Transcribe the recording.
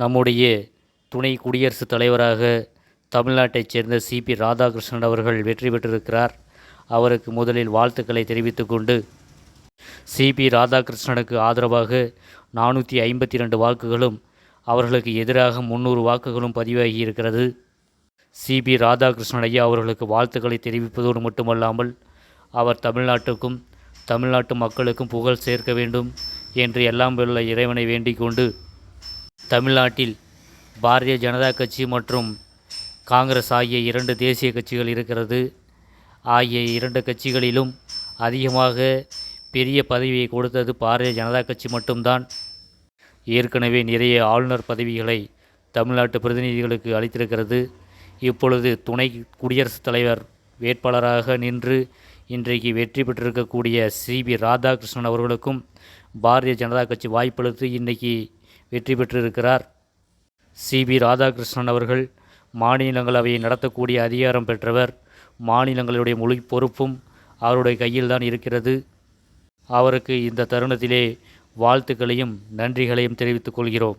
நம்முடைய துணை குடியரசுத் தலைவராக தமிழ்நாட்டைச் சேர்ந்த சிபி ராதாகிருஷ்ணன் அவர்கள் வெற்றி பெற்றிருக்கிறார். அவருக்கு முதலில் வாழ்த்துக்களை தெரிவித்துக்கொண்டு சிபி ராதாகிருஷ்ணனுக்கு ஆதரவாக நானூற்றி ஐம்பத்தி ரெண்டு வாக்குகளும் அவர்களுக்கு எதிராக முந்நூறு வாக்குகளும் பதிவாகி இருக்கிறது சிபி ராதாகிருஷ்ணன் ஐயா அவர்களுக்கு வாழ்த்துக்களை தெரிவிப்பதோடு மட்டுமல்லாமல் அவர் தமிழ்நாட்டுக்கும் தமிழ்நாட்டு மக்களுக்கும் புகழ் சேர்க்க வேண்டும் என்று எல்லாம் உள்ள இறைவனை வேண்டிக் கொண்டு தமிழ்நாட்டில் பாரதிய ஜனதா கட்சி மற்றும் காங்கிரஸ் ஆகிய இரண்டு தேசிய கட்சிகள் இருக்கிறது. ஆகிய இரண்டு கட்சிகளிலும் அதிகமாக பெரிய பதவியை கொடுத்தது பாரதிய ஜனதா கட்சி மட்டும்தான். ஏற்கனவே நிறைய ஆளுநர் பதவிகளை தமிழ்நாட்டு பிரதிநிதிகளுக்கு அளித்திருக்கிறது. இப்பொழுது துணை குடியரசுத் தலைவர் வேட்பாளராக நின்று இன்றைக்கு வெற்றி பெற்றிருக்கக்கூடிய சிபி ராதாகிருஷ்ணன் அவர்களுக்கும் பாரதிய ஜனதா கட்சி வாய்ப்பளித்து இன்றைக்கி வெற்றி பெற்றிருக்கிறார். சிபி ராதாகிருஷ்ணன் அவர்கள் மாநிலங்களவையை நடத்தக்கூடிய அதிகாரம் பெற்றவர். மாநிலங்களுடைய முழு பொறுப்பும் அவருடைய கையில்தான் இருக்கிறது. அவருக்கு இந்த தருணத்திலே வாழ்த்துக்களையும் நன்றிகளையும் தெரிவித்துக் கொள்கிறோம்.